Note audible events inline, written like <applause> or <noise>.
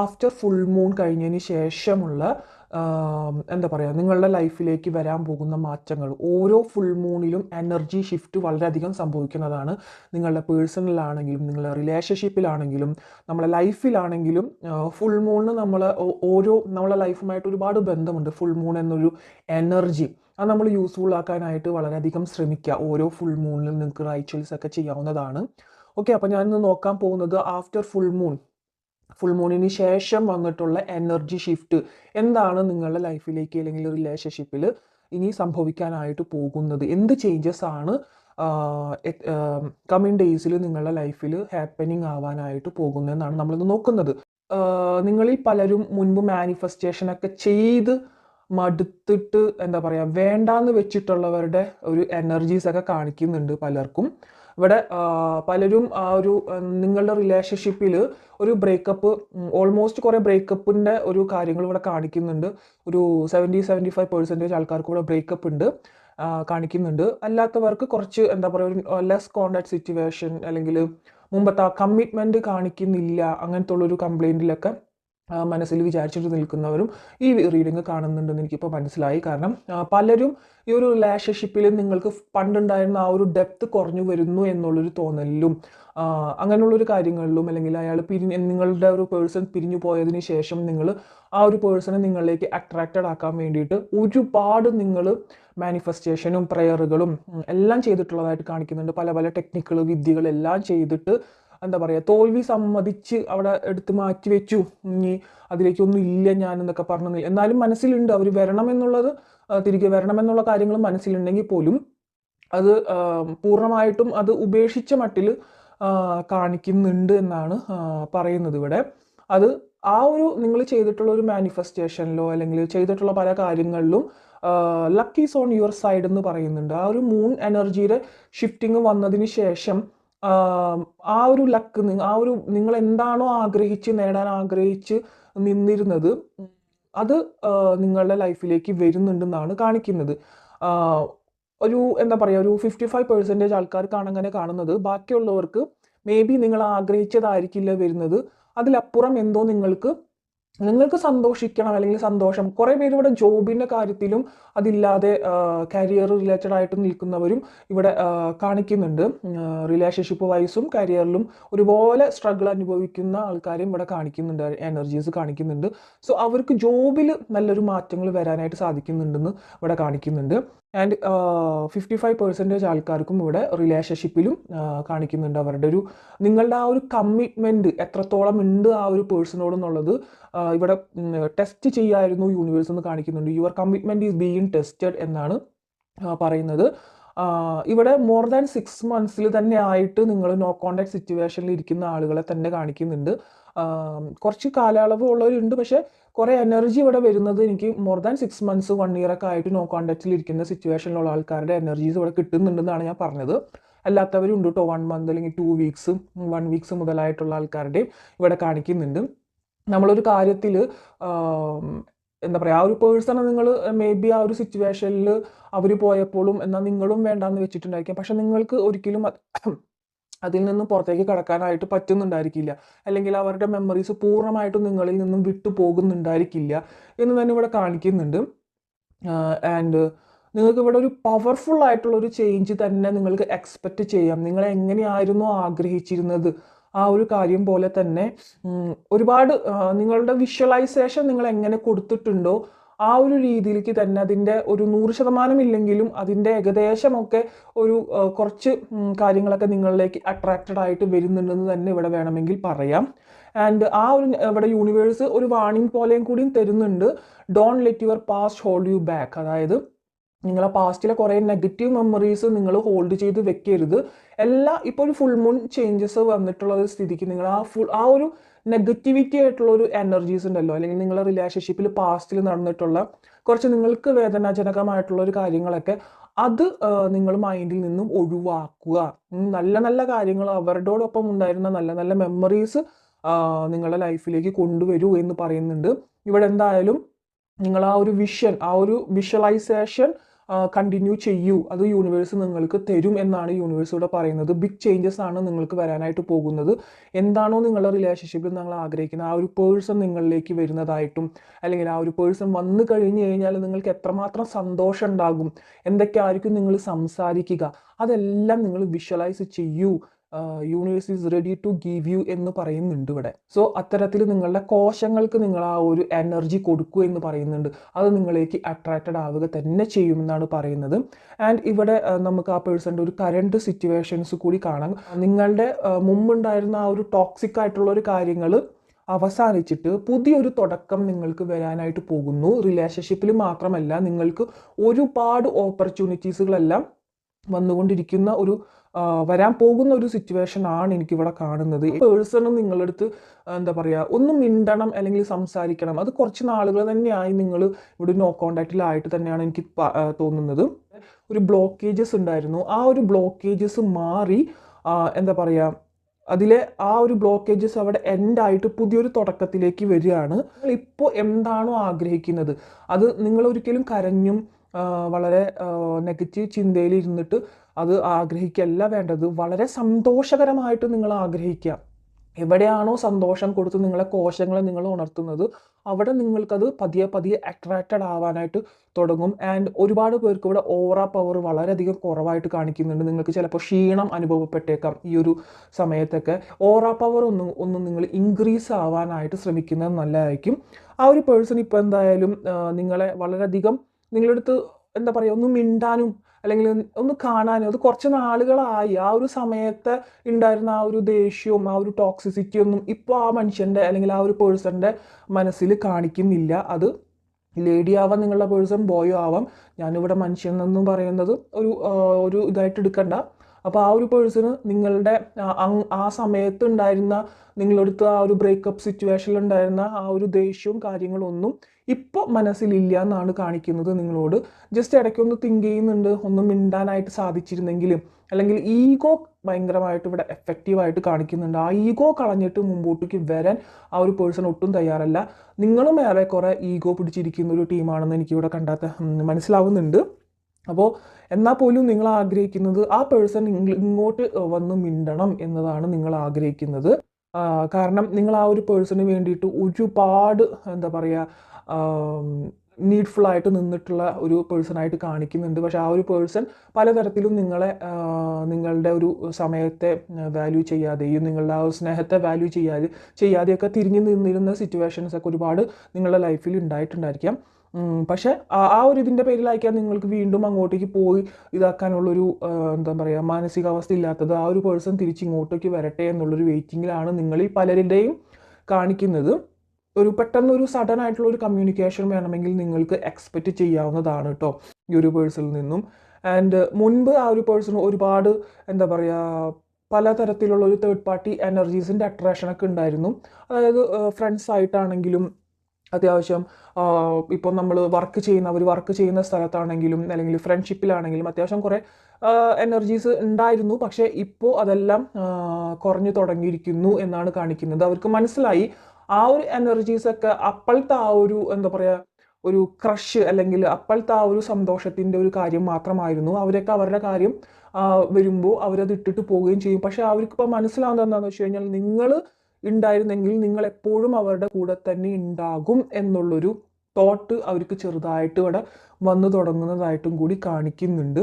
After full moon കഴിഞ്ഞതിന് ശേഷമുള്ള എന്താ പറയുക നിങ്ങളുടെ ലൈഫിലേക്ക് വരാൻ പോകുന്ന മാറ്റങ്ങൾ. ഓരോ ഫുൾ മൂണിലും എനർജി ഷിഫ്റ്റ് വളരെയധികം സംഭവിക്കുന്നതാണ്. നിങ്ങളുടെ പേഴ്സണലാണെങ്കിലും നിങ്ങളുടെ റിലേഷൻഷിപ്പിലാണെങ്കിലും നമ്മളെ ലൈഫിലാണെങ്കിലും ഫുൾ മൂണിന് നമ്മൾ ഓരോ നമ്മളെ ലൈഫുമായിട്ട് ഒരുപാട് ബന്ധമുണ്ട്. ഫുൾ മൂൺ എന്നൊരു എനർജി അത് നമ്മൾ യൂസ്ഫുൾ ആക്കാനായിട്ട് വളരെയധികം ശ്രമിക്കുക. ഓരോ ഫുൾ മൂണിലും നിങ്ങൾക്ക് റൈച്വൽസ് ഒക്കെ ചെയ്യാവുന്നതാണ്. ഓക്കെ അപ്പോൾ ഞാനിന്ന് നോക്കാൻ പോകുന്നത് ആഫ്റ്റർ ഫുൾ മൂൺ ഫുൾ മൂണിന് ശേഷം വന്നിട്ടുള്ള എനർജി ഷിഫ്റ്റ് എന്താണ് നിങ്ങളുടെ ലൈഫിലേക്ക് അല്ലെങ്കിൽ റിലേഷൻഷിപ്പിൽ ഇനി സംഭവിക്കാനായിട്ട് പോകുന്നത്? എന്ത് ചേഞ്ചസ് ആണ് കമ്മിങ് ഡേയ്സിൽ നിങ്ങളുടെ ലൈഫിൽ ഹാപ്പനിങ് ആവാനായിട്ട് പോകുന്നതെന്നാണ് നമ്മളിന്ന് നോക്കുന്നത്. നിങ്ങളിൽ പലരും മുൻപ് മാനിഫെസ്റ്റേഷൻ ഒക്കെ ചെയ്ത് മടുത്തിട്ട് എന്താ പറയുക വേണ്ടാന്ന് വെച്ചിട്ടുള്ളവരുടെ ഒരു എനർജീസ് ഒക്കെ കാണിക്കുന്നുണ്ട് പലർക്കും. ഇവിടെ പലരും ആ ഒരു നിങ്ങളുടെ റിലേഷൻഷിപ്പിൽ ഒരു ബ്രേക്കപ്പ് ഓൾമോസ്റ്റ് കുറേ ബ്രേക്കപ്പിന്റെ ഒരു കാര്യങ്ങൾ ഇവിടെ കാണിക്കുന്നുണ്ട്. ഒരു സെവന്റി സെവന്റി ഫൈവ് പെർസെന്റേജ് ആൾക്കാർക്ക് ഇവിടെ ബ്രേക്കപ്പ് ഉണ്ട് കാണിക്കുന്നുണ്ട്. അല്ലാത്തവർക്ക് കുറച്ച് എന്താ പറയുക ലെസ് കോണ്ടാക്ട് സിറ്റുവേഷൻ അല്ലെങ്കിൽ മുമ്പത്തെ ആ കമ്മിറ്റ്മെന്റ് കാണിക്കുന്നില്ല അങ്ങനത്തെ ഉള്ളൊരു കംപ്ലൈന്റിലൊക്കെ മനസ്സിൽ വിചാരിച്ചിട്ട് നിൽക്കുന്നവരും ഈ റീഡിങ് കാണുന്നുണ്ടെന്ന് എനിക്കിപ്പോൾ മനസ്സിലായി. കാരണം പലരും ഈ ഒരു റിലേഷൻഷിപ്പിൽ നിങ്ങൾക്ക് പണ്ടുണ്ടായിരുന്ന ആ ഒരു ഡെപ്ത് കുറഞ്ഞു വരുന്നു എന്നുള്ളൊരു തോന്നലിലും അങ്ങനെയുള്ളൊരു കാര്യങ്ങളിലും അല്ലെങ്കിൽ അയാൾ പിരിഞ്ഞ് നിങ്ങളുടെ ഒരു പേഴ്സൺ പിരിഞ്ഞു പോയതിന് ശേഷം നിങ്ങൾ ആ ഒരു പേഴ്സണെ നിങ്ങളിലേക്ക് അട്രാക്റ്റഡ് ആക്കാൻ വേണ്ടിയിട്ട് ഒരുപാട് നിങ്ങൾ മാനിഫെസ്റ്റേഷനും പ്രയറുകളും എല്ലാം ചെയ്തിട്ടുള്ളതായിട്ട് കാണിക്കുന്നുണ്ട്. പല പല ടെക്നിക്കുകൾ വിദ്യകളെല്ലാം ചെയ്തിട്ട് എന്താ പറയുക തോൽവി സമ്മതിച്ച് അവിടെ എടുത്ത് മാറ്റി വെച്ചു. ഇനി അതിലേക്കൊന്നും ഇല്ല ഞാൻ എന്നൊക്കെ പറഞ്ഞു എന്നാലും മനസ്സിലുണ്ട് അവർ വരണം എന്നുള്ളത് തിരികെ വരണം എന്നുള്ള കാര്യങ്ങൾ മനസ്സിലുണ്ടെങ്കിൽ പോലും അത് പൂർണമായിട്ടും അത് ഉപേക്ഷിച്ച മട്ടിൽ കാണിക്കുന്നുണ്ട് എന്നാണ് പറയുന്നത് ഇവിടെ. അത് ആ ഒരു നിങ്ങൾ ചെയ്തിട്ടുള്ള ഒരു മാനിഫെസ്റ്റേഷനിലോ അല്ലെങ്കിൽ ചെയ്തിട്ടുള്ള പല കാര്യങ്ങളിലും ലക്കീസ് ഓൺ യുവർ സൈഡ് എന്ന് പറയുന്നുണ്ട്. ആ ഒരു മൂൺ എനർജിയുടെ ഷിഫ്റ്റിംഗ് വന്നതിന് ശേഷം ആ ഒരു ലക്ക് ആ ഒരു നിങ്ങൾ എന്താണോ ആഗ്രഹിച്ച് നേടാൻ ആഗ്രഹിച്ച് നിന്നിരുന്നത് അത് നിങ്ങളുടെ ലൈഫിലേക്ക് വരുന്നുണ്ടെന്നാണ് കാണിക്കുന്നത്. ഒരു എന്താ പറയുക ഒരു ഫിഫ്റ്റി ഫൈവ് പെർസെന്റേജ് ആൾക്കാർക്കാണ് അങ്ങനെ കാണുന്നത്. ബാക്കിയുള്ളവർക്ക് മേ ബി നിങ്ങൾ ആഗ്രഹിച്ചതായിരിക്കില്ല വരുന്നത്. അതിലപ്പുറം എന്തോ നിങ്ങൾക്ക് നിങ്ങൾക്ക് സന്തോഷിക്കണം അല്ലെങ്കിൽ സന്തോഷം. കുറേ പേര് ഇവിടെ ജോബിന്റെ കാര്യത്തിലും അതില്ലാതെ കരിയർ റിലേറ്റഡ് ആയിട്ട് നിൽക്കുന്നവരും ഇവിടെ കാണിക്കുന്നുണ്ട്. റിലേഷൻഷിപ്പ് വൈസും കരിയറിലും ഒരുപോലെ സ്ട്രഗിൾ അനുഭവിക്കുന്ന ആൾക്കാരും ഇവിടെ കാണിക്കുന്നുണ്ട് എനർജീസ് കാണിക്കുന്നുണ്ട്. സോ അവർക്ക് ജോബിൽ നല്ലൊരു മാറ്റങ്ങൾ വരാനായിട്ട് സാധിക്കുന്നുണ്ടെന്ന് ഇവിടെ കാണിക്കുന്നുണ്ട്. ആൻഡ് ഫിഫ്റ്റി ഫൈവ് പെർസെന്റേജ് ആൾക്കാർക്കും ഇവിടെ റിലേഷൻഷിപ്പിലും കാണിക്കുന്നുണ്ട് അവരുടെ ഒരു നിങ്ങളുടെ ആ ഒരു കമ്മിറ്റ്മെന്റ് എത്രത്തോളം ഉണ്ട് ആ ഒരു പേഴ്സണോട് എന്നുള്ളത് ഇവിടെ ടെസ്റ്റ് ചെയ്യായിരുന്നു യൂണിവേഴ്സ് എന്ന് കാണിക്കുന്നുണ്ട്. Your commitment is being tested എന്നാണ് പറയുന്നത്. ഇവിടെ മോർ ദാൻ സിക്സ് മന്ത്സിൽ തന്നെ ആയിട്ട് നിങ്ങൾ നോ കോണ്ടാക്ട് സിറ്റുവേഷനിൽ ഇരിക്കുന്ന ആളുകളെ തന്നെ കാണിക്കുന്നുണ്ട്. കുറച്ച് കാലയളവ് ഉള്ളവരുണ്ട്. പക്ഷേ കുറേ എനർജി ഇവിടെ വരുന്നത് എനിക്ക് more than six months one year ഒക്കെ ആയിട്ട് നോ കോണ്ടാക്റ്റിൽ ഇരിക്കുന്ന സിറ്റുവേഷനിലുള്ള ആൾക്കാരുടെ എനർജീസ് ഇവിടെ കിട്ടുന്നുണ്ടെന്നാണ് ഞാൻ പറഞ്ഞത്. അല്ലാത്തവരും ഉണ്ട് കേട്ടോ വൺ മന്ത് അല്ലെങ്കിൽ ടു വീക്സ് വൺ വീക്സ് മുതലായിട്ടുള്ള ആൾക്കാരുടെയും ഇവിടെ കാണിക്കുന്നുണ്ട്. നമ്മളൊരു കാര്യത്തിൽ എന്താ പറയുക ആ ഒരു പേഴ്സണെ നിങ്ങൾ മേ ബി ആ ഒരു സിറ്റുവേഷനിൽ അവർ പോയപ്പോഴും എന്നാൽ നിങ്ങളും വേണ്ടാന്ന് വെച്ചിട്ടുണ്ടായിരിക്കാം. പക്ഷെ നിങ്ങൾക്ക് ഒരിക്കലും <clears throat> അതിൽ നിന്നും പുറത്തേക്ക് കടക്കാനായിട്ട് പറ്റുന്നുണ്ടായിരിക്കില്ല. അല്ലെങ്കിൽ അവരുടെ മെമ്മറീസ് പൂർണമായിട്ടും നിങ്ങളിൽ നിന്നും വിട്ടു പോകുന്നുണ്ടായിരിക്കില്ല എന്ന് തന്നെ ഇവിടെ കാണിക്കുന്നുണ്ട്. ആൻഡ് നിങ്ങൾക്ക് ഇവിടെ ഒരു പവർഫുൾ ആയിട്ടുള്ള ഒരു ചേഞ്ച് തന്നെ നിങ്ങൾക്ക് എക്സ്പെക്റ്റ് ചെയ്യാം. നിങ്ങൾ എങ്ങനെയായിരുന്നു ആഗ്രഹിച്ചിരുന്നത്? ആ ഒരു കാര്യം പോലെ തന്നെ ഒരുപാട് നിങ്ങളുടെ വിഷ്വലൈസേഷൻ നിങ്ങൾ എങ്ങനെ കൊടുത്തിട്ടുണ്ടോ ആ ഒരു രീതിയിലേക്ക് തന്നെ അതിന്റെ ഒരു നൂറ് ശതമാനം ഇല്ലെങ്കിലും അതിന്റെ ഏകദേശമൊക്കെ ഒരു കുറച്ച് കാര്യങ്ങളൊക്കെ നിങ്ങളിലേക്ക് അട്രാക്റ്റഡ് ആയിട്ട് വരുന്നുണ്ടെന്ന് തന്നെ ഇവിടെ വേണമെങ്കിൽ പറയാം. ആൻഡ് ആ ഒരു ഇവിടെ യൂണിവേഴ്സ് ഒരു വാണിംഗ് പോലെയും കൂടിയും തരുന്നുണ്ട്. Don't let your past hold you back അതായത് നിങ്ങളെ പാസ്റ്റിലെ കുറേ നെഗറ്റീവ് മെമ്മറീസ് നിങ്ങൾ ഹോൾഡ് ചെയ്ത് വെക്കരുത്. എല്ലാ ഇപ്പോൾ ഒരു ഫുൾ മൂൺ ചേഞ്ചസ് വന്നിട്ടുള്ള ഒരു സ്ഥിതിക്ക് നിങ്ങൾ ആ ഫുൾ ആ ഒരു നെഗറ്റിവിറ്റി ആയിട്ടുള്ള ഒരു എനർജീസ് ഉണ്ടല്ലോ അല്ലെങ്കിൽ നിങ്ങളുടെ റിലേഷൻഷിപ്പിൽ പാസ്റ്റിൽ നടന്നിട്ടുള്ള കുറച്ച് നിങ്ങൾക്ക് വേദനാജനകമായിട്ടുള്ള ഒരു കാര്യങ്ങളൊക്കെ അത് നിങ്ങൾ മൈൻഡിൽ നിന്നും ഒഴിവാക്കുക. നല്ല നല്ല കാര്യങ്ങൾ അവരോടൊപ്പം ഉണ്ടായിരുന്ന നല്ല നല്ല മെമ്മറീസ് നിങ്ങളുടെ ലൈഫിലേക്ക് കൊണ്ടുവരൂ എന്ന് പറയുന്നുണ്ട്. ഇവിടെ എന്തായാലും നിങ്ങൾ ആ ഒരു വിഷൻ ആ ഒരു വിഷ്വലൈസേഷൻ കണ്ടിന്യൂ ചെയ്യൂ. അത് യൂണിവേഴ്സ് നിങ്ങൾക്ക് തരും എന്നാണ് യൂണിവേഴ്സ് ഇവിടെ പറയുന്നത്. ബിഗ് ചേഞ്ചസ് ആണ് നിങ്ങൾക്ക് വരാനായിട്ട് പോകുന്നത്. എന്താണോ നിങ്ങളുടെ റിലേഷൻഷിപ്പിൽ നിങ്ങൾ ആഗ്രഹിക്കുന്നത്. ആ ഒരു പേഴ്സൺ നിങ്ങളിലേക്ക് വരുന്നതായിട്ടും അല്ലെങ്കിൽ ആ ഒരു പേഴ്സൺ വന്നു കഴിഞ്ഞു കഴിഞ്ഞാൽ നിങ്ങൾക്ക് എത്രമാത്രം സന്തോഷം ഉണ്ടാകും. എന്തൊക്കെ ആയിരിക്കും നിങ്ങൾ സംസാരിക്കുക. അതെല്ലാം നിങ്ങൾ വിഷ്വലൈസ് ചെയ്യൂ. Universe is ready to give you എന്ന് പറയുന്നുണ്ട് ഇവിടെ. സോ അത്തരത്തിൽ നിങ്ങളുടെ കോശങ്ങൾക്ക് നിങ്ങൾ ആ ഒരു എനർജി കൊടുക്കുക എന്ന് പറയുന്നുണ്ട്. അത് നിങ്ങളേക്ക് അട്രാക്റ്റഡ് ആവുക തന്നെ ചെയ്യുമെന്നാണ് പറയുന്നത്. ആൻഡ് ഇവിടെ നമുക്ക് ആ പേഴ്സന്റെ ഒരു കറണ്ട് സിറ്റുവേഷൻസ് കൂടി കാണാം. നിങ്ങളുടെ മുമ്പുണ്ടായിരുന്ന ആ ഒരു ടോക്സിക് ആയിട്ടുള്ള ഒരു കാര്യങ്ങൾ അവസാനിച്ചിട്ട് പുതിയൊരു തുടക്കം നിങ്ങൾക്ക് വരാനായിട്ട് പോകുന്നു. റിലേഷൻഷിപ്പിൽ മാത്രമല്ല നിങ്ങൾക്ക് ഒരുപാട് ഓപ്പർച്യൂണിറ്റീസുകളെല്ലാം വന്നുകൊണ്ടിരിക്കുന്ന ഒരു വരാൻ പോകുന്ന ഒരു സിറ്റുവേഷൻ ആണ് എനിക്കിവിടെ കാണുന്നത്. പേഴ്സണും നിങ്ങളടുത്ത് എന്താ പറയുക ഒന്നും മിണ്ടണം അല്ലെങ്കിൽ സംസാരിക്കണം. അത് കുറച്ച് നാളുകൾ തന്നെയായി നിങ്ങൾ ഇവിടെ നോ കോണ്ടാക്റ്റിലായിട്ട് തന്നെയാണ് എനിക്ക് തോന്നുന്നത്. ഒരു ബ്ലോക്കേജസ് ഉണ്ടായിരുന്നു. ആ ഒരു ബ്ലോക്കേജസ് മാറി എന്താ പറയുക അതിലെ ആ ഒരു ബ്ലോക്കേജസ് അവിടെ എൻഡായിട്ട് പുതിയൊരു തുടക്കത്തിലേക്ക് വരികയാണ്. നിങ്ങൾ ഇപ്പോൾ എന്താണോ ആഗ്രഹിക്കുന്നത്? അത് നിങ്ങൾ ഒരിക്കലും കരഞ്ഞും വളരെ നെഗറ്റീവ് ചിന്തയിൽ ഇരുന്നിട്ട് അത് ആഗ്രഹിക്കല്ല വേണ്ടത്. വളരെ സന്തോഷകരമായിട്ട് നിങ്ങൾ ആഗ്രഹിക്കുക. എവിടെയാണോ സന്തോഷം കൊടുത്ത് നിങ്ങളെ കോശങ്ങളെ നിങ്ങൾ ഉണർത്തുന്നത് അവിടെ നിങ്ങൾക്കത് പതിയെ പതിയെ അട്രാക്റ്റഡ് ആവാനായിട്ട് തുടങ്ങും. ആൻഡ് ഒരുപാട് പേർക്ക് ഇവിടെ ഓറ പവർ വളരെയധികം കുറവായിട്ട് കാണിക്കുന്നുണ്ട്. നിങ്ങൾക്ക് ചിലപ്പോൾ ക്ഷീണം അനുഭവപ്പെട്ടേക്കാം ഈ ഒരു സമയത്തൊക്കെ. ഓറ പവർ ഒന്നും ഒന്നും നിങ്ങൾ ഇൻക്രീസ് ആവാനായിട്ട് ശ്രമിക്കുന്നത് നല്ലതായിരിക്കും. ആ ഒരു പേഴ്സൺ ഇപ്പോൾ എന്തായാലും നിങ്ങളെ വളരെയധികം നിങ്ങളടുത്ത് എന്താ പറയുക ഒന്ന് മിണ്ടാനും അല്ലെങ്കിൽ ഒന്ന് കാണാനും അത് കുറച്ച് നാളുകളായി. ആ ഒരു സമയത്ത് ഉണ്ടായിരുന്ന ആ ഒരു ദേഷ്യവും ആ ഒരു ടോക്സിസിറ്റിയൊന്നും ഇപ്പോൾ ആ മനുഷ്യന്റെ അല്ലെങ്കിൽ ആ ഒരു പേഴ്സന്റെ മനസ്സിൽ കാണിക്കുന്നില്ല. അത് ലേഡി ആവാം നിങ്ങളുടെ പേഴ്സൺ ബോയോ ആവാം. ഞാനിവിടെ മനുഷ്യൻ എന്നും പറയുന്നത് ഒരു ഒരു ഇതായിട്ട് എടുക്കണ്ട. അപ്പോൾ ആ ഒരു പേഴ്സണ് നിങ്ങളുടെ ആ, ആ സമയത്ത് ഉണ്ടായിരുന്ന നിങ്ങളടുത്ത് ആ ഒരു ബ്രേക്കപ്പ് സിറ്റുവേഷനിൽ ഉണ്ടായിരുന്ന ആ ഒരു ദേഷ്യവും കാര്യങ്ങളൊന്നും ഇപ്പോൾ മനസ്സിലില്ല എന്നാണ് കാണിക്കുന്നത് നിങ്ങളോട്. ജസ്റ്റ് ഇടയ്ക്കൊന്ന് തിങ്ക് ചെയ്യുന്നുണ്ട് ഒന്ന് മിണ്ടാനായിട്ട് സാധിച്ചിരുന്നെങ്കിലും. അല്ലെങ്കിൽ ഈഗോ ഭയങ്കരമായിട്ട് ഇവിടെ എഫക്റ്റീവായിട്ട് കാണിക്കുന്നുണ്ട്. ആ ഈഗോ കളഞ്ഞിട്ട് മുമ്പോട്ടേക്ക് വരാൻ ആ ഒരു പേഴ്സൺ ഒട്ടും തയ്യാറല്ല. നിങ്ങളും ഏറെ ഏറെക്കുറെ ഈഗോ പിടിച്ചിരിക്കുന്ന ഒരു ടീമാണെന്ന് എനിക്കിവിടെ കണ്ടാത്ത മനസ്സിലാവുന്നുണ്ട്. അപ്പോൾ എന്നാൽ പോലും നിങ്ങൾ ആഗ്രഹിക്കുന്നത് ആ പേഴ്സൺ ഇങ്ങോട്ട് വന്ന് മിണ്ടണം എന്നതാണ് നിങ്ങൾ ആഗ്രഹിക്കുന്നത്. കാരണം നിങ്ങൾ ആ ഒരു പേഴ്സണിന് വേണ്ടിയിട്ട് ഒരുപാട് എന്താ പറയുക നീഡ്ഫുൾ ആയിട്ട് നിന്നിട്ടുള്ള ഒരു പേഴ്സണായിട്ട് കാണിക്കുന്നുണ്ട്. പക്ഷെ ആ ഒരു പേഴ്സൺ പലതരത്തിലും നിങ്ങളെ നിങ്ങളുടെ ഒരു സമയത്തെ വാല്യൂ ചെയ്യാതെയും നിങ്ങളുടെ ആ ഒരു സ്നേഹത്തെ വാല്യൂ ചെയ്യാതെ ചെയ്യാതെയൊക്കെ തിരിഞ്ഞു നിന്നിരുന്ന സിറ്റുവേഷൻസ് ഒക്കെ ഒരുപാട് നിങ്ങളുടെ ലൈഫിൽ ഉണ്ടായിട്ടുണ്ടായിരിക്കാം. പക്ഷേ ആ ഒരു ഇതിന്റെ പേരിലായിരിക്കാം നിങ്ങൾക്ക് വീണ്ടും അങ്ങോട്ടേക്ക് പോയി ഇതാക്കാനുള്ളൊരു എന്താ പറയുക മാനസികാവസ്ഥ ഇല്ലാത്തത്. ആ ഒരു പേഴ്സൺ തിരിച്ച് ഇങ്ങോട്ടേക്ക് വരട്ടെ എന്നുള്ളൊരു വെയിറ്റിങ്ങിലാണ് നിങ്ങളിൽ പലരുടെയും കാണിക്കുന്നത്. ഒരു പെട്ടെന്ന് ഒരു സഡൻ ആയിട്ടുള്ള ഒരു കമ്മ്യൂണിക്കേഷൻ വേണമെങ്കിൽ നിങ്ങൾക്ക് എക്സ്പെക്റ്റ് ചെയ്യാവുന്നതാണ് കേട്ടോ ഈ ഒരു പേഴ്സണിൽ നിന്നും. ആൻഡ് മുൻപ് ആ ഒരു പേഴ്സൺ ഒരുപാട് എന്താ പറയുക പലതരത്തിലുള്ള ഒരു തേർഡ് പാർട്ടി എനർജീസിന്റെ അട്രാക്ഷനൊക്കെ ഉണ്ടായിരുന്നു. അതായത് ഫ്രണ്ട്സ് ആയിട്ടാണെങ്കിലും അത്യാവശ്യം ഇപ്പോൾ നമ്മൾ വർക്ക് ചെയ്യുന്ന അവർ വർക്ക് ചെയ്യുന്ന സ്ഥലത്താണെങ്കിലും അല്ലെങ്കിൽ ഫ്രണ്ട്ഷിപ്പിലാണെങ്കിലും അത്യാവശ്യം കുറേ എനർജീസ് ഉണ്ടായിരുന്നു. പക്ഷേ ഇപ്പോൾ അതെല്ലാം കുറഞ്ഞു തുടങ്ങിയിരിക്കുന്നു എന്നാണ് കാണിക്കുന്നത്. അവർക്ക് മനസ്സിലായി ആ ഒരു എനർജീസ് ഒക്കെ അപ്പോഴത്തെ ആ ഒരു എന്താ പറയുക ഒരു ക്രഷ് അല്ലെങ്കിൽ അപ്പോഴത്തെ ആ ഒരു സന്തോഷത്തിന്റെ ഒരു കാര്യം മാത്രമായിരുന്നു. അവരൊക്കെ അവരുടെ കാര്യം വരുമ്പോൾ അവരത് ഇട്ടിട്ട് പോവുകയും ചെയ്യും. പക്ഷേ അവർക്കിപ്പോൾ മനസ്സിലാവുന്നത് എന്താണെന്ന് വെച്ച് കഴിഞ്ഞാൽ നിങ്ങൾ ഉണ്ടായിരുന്നെങ്കിൽ നിങ്ങൾ എപ്പോഴും അവരുടെ കൂടെ തന്നെ ഉണ്ടാകും എന്നുള്ളൊരു തോട്ട് അവർക്ക് ചെറുതായിട്ട് ഇവിടെ വന്നു തുടങ്ങുന്നതായിട്ടും കൂടി കാണിക്കുന്നുണ്ട്.